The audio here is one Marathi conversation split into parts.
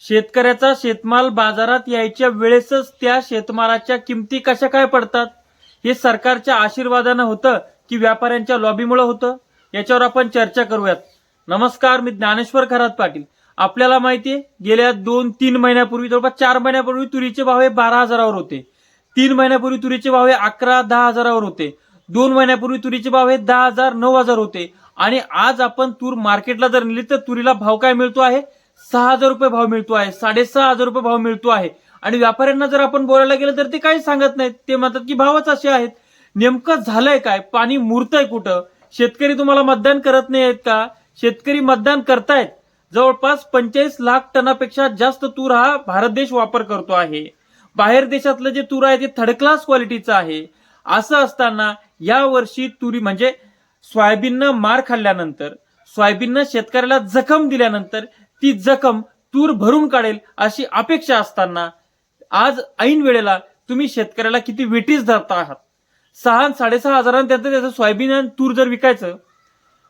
शेतकऱ्याचा शेतमाल बाजारात यायच्या वेळेसच त्या शेतमालाच्या किमती कशा काय पडतात? हे सरकारच्या आशीर्वादानं होतं की व्यापाऱ्यांच्या लॉबीमुळे होतं? याच्यावर आपण चर्चा करूयात. नमस्कार मी ज्ञानेश्वर खरात पाटील. आपल्याला माहितीये गेल्या दोन तीन महिन्यापूर्वी जवळपास चार महिन्यापूर्वी तुरीचे भाव हे बारा हजारावर होते. तीन महिन्यापूर्वी तुरीचे भाव हे अकरा दहा हजारावर होते. दोन महिन्यापूर्वी तुरीचे भाव हे दहा हजार नऊ हजार होते. आणि आज आपण तूर मार्केटला जर नेली तर तुरीला भाव काय मिळतो आहे? सहा हजार रुपये भाव मिळतो आहे. साडेसहा हजार रुपये भाव मिळतो आहे. आणि व्यापाऱ्यांना जर आपण बोलायला गेलं तर ते काही सांगत नाहीत. ते म्हणतात की भावच असे आहेत. नेमकं झालंय काय? पाणी मुरतंय कुठं? शेतकरी तुम्हाला मतदान करत नाही आहेत का? शेतकरी मतदान करतायत. जवळपास पंचेचाळीस लाख टनापेक्षा जास्त तूर हा भारत देश वापर करतो आहे. बाहेर देशातलं जे तूर आहे ते थर्ड क्लास क्वालिटीचं आहे. असं असताना या वर्षी तुरी म्हणजे सोयाबीननं मार खाल्ल्यानंतर सोयाबीननं शेतकऱ्याला जखम दिल्यानंतर ती जखम तूर भरून काढेल अशी अपेक्षा असताना आज ऐन वेळेला तुम्ही शेतकऱ्याला किती विटीस धरता आहात? सहा साडेसहा हजारांना त्याचं त्याचं सोयाबीन आणि तूर जर विकायचं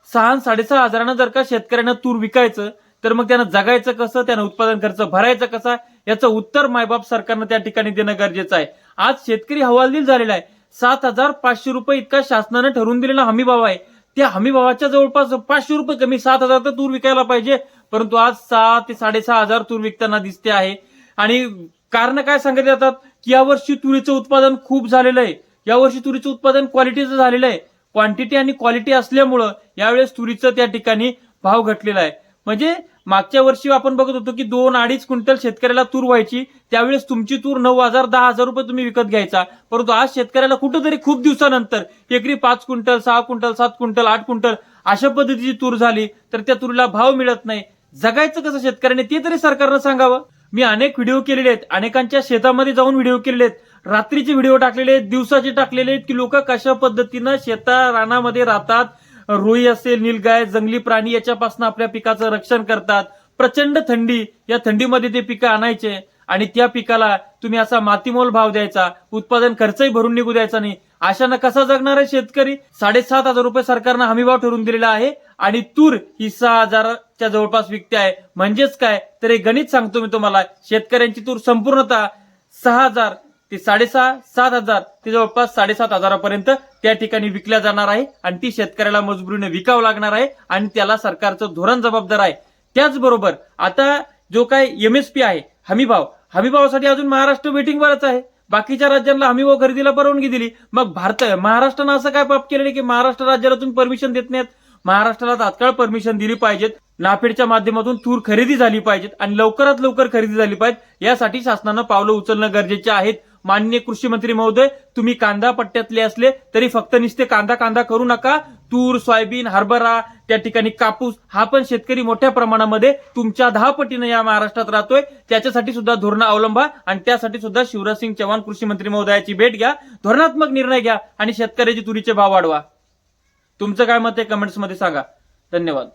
सहा साडेसहा हजारानं जर का शेतकऱ्यांना तूर विकायचं तर मग त्यांना जगायचं कसं त्यांना उत्पादन खर्च भरायचं कसा? याचं उत्तर मायबाप सरकारनं त्या ठिकाणी देणं गरजेचं आहे. आज शेतकरी हवालदिल झालेला आहे. सात हजार पाचशे रुपये इतका शासनानं ठरवून दिलेला हमीभाव आहे. त्या हमीभावाच्या जवळपास पाचशे रुपये कमी सात हजार तर तूर विकायला पाहिजे. परंतु आज सहा ते साडेसहा हजार तूर विकताना दिसते आहे. आणि कारण काय सांगितले जातात? की यावर्षी तुरीचं उत्पादन खूप झालेलं आहे. यावर्षी तुरीचं उत्पादन क्वालिटीचं झालेलं आहे. क्वांटिटी आणि क्वालिटी असल्यामुळं यावेळेस तुरीचं त्या ठिकाणी भाव घटलेला आहे. म्हणजे मागच्या वर्षी आपण बघत होतो की दोन अडीच क्विंटल शेतकऱ्याला तूर व्हायची. त्यावेळेस तुमची तूर नऊ हजार दहा हजार रुपये तुम्ही विकत घ्यायचा. परंतु आज शेतकऱ्याला कुठंतरी खूप दिवसानंतर एकरी पाच क्विंटल सहा क्विंटल सात क्विंटल आठ क्विंटल अशा पद्धतीची तूर झाली. तर त्या तुरीला भाव मिळत नाही. जगायचं कसं शेतकऱ्याने ते तरी सरकारनं सांगावं. मी अनेक व्हिडिओ केलेले आहेत. अनेकांच्या शेतामध्ये जाऊन व्हिडिओ केलेले आहेत. रात्रीचे व्हिडिओ टाकलेले आहेत. दिवसाचे टाकलेले आहेत की लोक कशा पद्धतीनं शेता रानामध्ये राहतात. रोई असेल निलगाय जंगली प्राणी याच्यापासून आपल्या पिकाचं रक्षण करतात. प्रचंड थंडी. या थंडीमध्ये ते पिकं आणायचे आणि त्या पिकाला तुम्ही असा मातीमोल भाव द्यायचा. उत्पादन खर्चही भरून निघू द्यायचा नाही. अशानं कसा जगणार आहे शेतकरी? साडेसात हजार रुपये सरकारनं हमीभाव ठरवून दिलेला आहे आणि तूर ही सहा हजाराच्या जवळपास विकते आहे. म्हणजेच काय? तर हे गणित सांगतो मी तुम्हाला. शेतकऱ्यांची तूर संपूर्णतः सहा हजार ते साडेसहा सात हजार ते जवळपास साडेसात हजारापर्यंत त्या ठिकाणी विकल्या जाणार आहे आणि ती शेतकऱ्याला मजबुरीने विकावं लागणार आहे आणि त्याला सरकारचं धोरण जबाबदार आहे. त्याचबरोबर आता जो काय एमएसपी आहे हमीभाव. हमीभावासाठी अजून महाराष्ट्र वेटिंगवरच आहे. बाकीच्या राज्यांना हमी व खरेदीला परवानगी दिली. मग भारत महाराष्ट्रानं असं काय पाप केलेलं की महाराष्ट्र राज्याला तुम्ही परमिशन देत नाहीत? महाराष्ट्राला तात्काळ परमिशन दिली पाहिजेत. नाफेडच्या माध्यमातून तूर खरेदी झाली पाहिजेत आणि लवकरात लवकर खरेदी झाली पाहिजे यासाठी शासनानं पावलं उचलणं गरजेचे आहेत. माननीय कृषी मंत्री महोदय तुम्ही कांदा पट्ट्यातले असले तरी फक्त नुसते कांदा कांदा करू नका. तूर सोयाबीन हरभरा त्या ठिकाणी कापूस हा पण शेतकरी मोठ्या प्रमाणामध्ये तुमच्या दहा पटीनं या महाराष्ट्रात राहतोय. त्याच्यासाठी सुद्धा धोरणं अवलंबा आणि त्यासाठी सुद्धा शिवराज सिंग चव्हाण कृषी मंत्री महोदयाची भेट घ्या. धोरणात्मक निर्णय घ्या आणि शेतकऱ्याचे तुरीचे भाव वाढवा. तुमचं काय मत आहे? कमेंट्समध्ये सांगा. धन्यवाद.